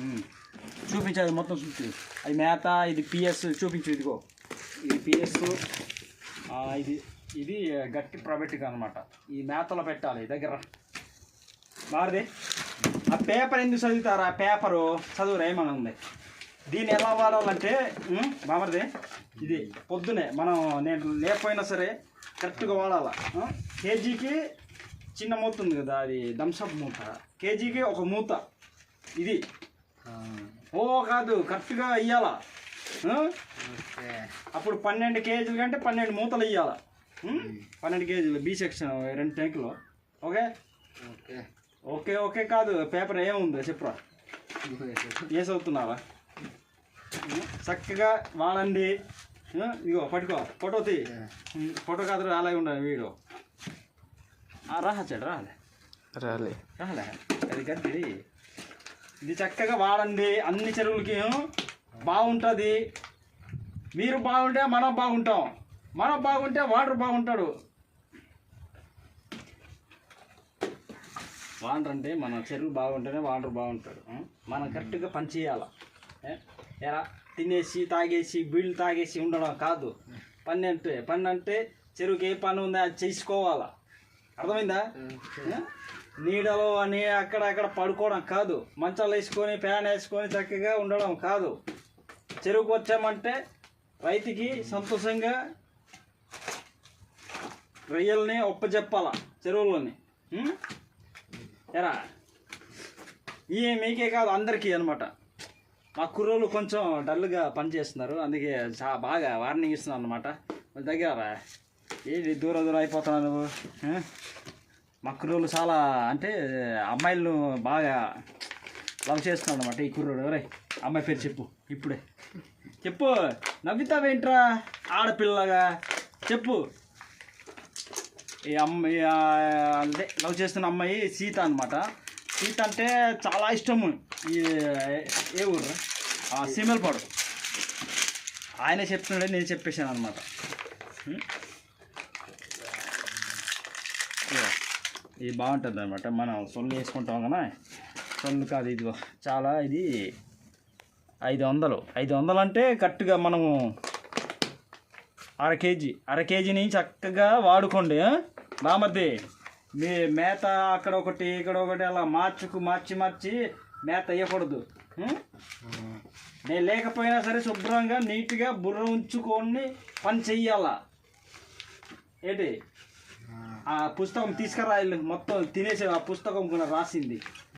ఉమ్. చూపించాలి మొత్తం చూపి అది మేత ఇది పిఎస్ చూపించు ఇదిగో ఇది పిఎస్ ఇది ఇది గట్టి ప్రైవేట్గా అనమాట ఈ మేతలో పెట్టాలి దగ్గర మారిది ఆ పేపర్ ఎందుకు చదువుతారు ఆ పేపరు చదువురా ఏమన్నా ఉంది దీన్ని ఎలా వాడాలంటే బామర్ది ఇది పొద్దునే మనం నేను లేకపోయినా సరే కరెక్ట్గా వాడాలా? కేజీకి చిన్న మూత ఉంది కదా అది థమ్సప్ మూత. కేజీకి ఒక మూత. ఇది. ఓ కాదు కరెక్ట్గా ఇయ్యాలా? అప్పుడు పన్నెండు కేజీలు కంటే పన్నెండు మూతలు ఇయ్యాల. పన్నెండు కేజీలు బి సెక్షన్ రెండు ట్యాంకులు. ఓకే? ఓకే. ఓకే ఓకే కాదు పేపర్ ఏముందో చెప్పురా. ఏ చదువుతున్నావా? చక్కగా వాడండి. ఇగో పట్టుకో ఫోటో తీ. ఫోటో కాదు అలాగే ఉండాలి వీడియో. రాహచ్చాడు రాలే. రాలే రాలే అది గడ్డి ఇది చక్కగా వాడండి. అన్ని చెరువులకి బాగుంటుంది. మీరు బాగుంటే మనం బాగుంటాం. మనం బాగుంటే వాటర్ బాగుంటాడు. వాటర్ అంటే మన చెరువు బాగుంటేనే వాటర్ బాగుంటాడు? మనం కరెక్ట్గా పని చేయాలి? ఎరా తినేసి తాగేసి బీళ్ళు తాగేసి ఉండడం కాదు. పని అంటే పని అంటే చెరువుకి ఏ పని ఉందో అది చేసుకోవాలా? అర్థమైందా? నీడలో అని అక్కడ అక్కడ పడుకోవడం కాదు. మంచాలు వేసుకొని ఫ్యాన్ వేసుకొని చక్కగా ఉండడం కాదు. చెరువుకు వచ్చామంటే రైతుకి సంతోషంగా రొయ్యల్ని ఒప్పజెప్పాల చెరువులని? ఎరా ఈ మీకే కాదు అందరికీ అనమాట మా కుర్రోళ్ళు కొంచెం డల్గా పనిచేస్తున్నారు. అందుకే చా బాగా వార్నింగ్ ఇస్తున్నాను అనమాట దగ్గర. ఏంటి దూరం దూరం అయిపోతున్నావు నువ్వు? మా కుర్రోళ్ళు చాలా అంటే అమ్మాయిలను బాగా లవ్ చేస్తున్నాడు అనమాట ఈ కుర్రోడు. రే అమ్మాయి పేరు చెప్పు ఇప్పుడే. చెప్పు నవ్వుతావేంట్రా ఆడపిల్లగా చెప్పు. ఈ అమ్మాయి అంటే లవ్ చేస్తున్న అమ్మాయి సీత అనమాట సీత అంటే చాలా ఇష్టము. ఈ ఏ ఊరు సీమలపాడు. ఆయన చెప్తున్నాడే నేను చెప్పేశాను అనమాట ఇది బాగుంటుంది అనమాట మనం సొల్లు వేసుకుంటాం కదా. సొల్లు కాదు ఇదిగో చాలా ఇది ఐదు వందలు. ఐదు వందలు అంటే కరెక్ట్గా మనము అర కేజీ అర కేజీని చక్కగా వాడుకోండి ఆ? బామర్ది మీ మేత అక్కడ ఒకటి ఇక్కడ ఒకటి అలా మార్చుకు మార్చి మార్చి మేత వేయకూడదు నేను లేకపోయినా సరే శుభ్రంగా నీట్గా బుర్ర ఉంచుకొని పని చెయ్యాలా? ఏంటి? ఆ పుస్తకం తీసుకురా మొత్తం తినేసే ఆ పుస్తకం కూడా రాసింది.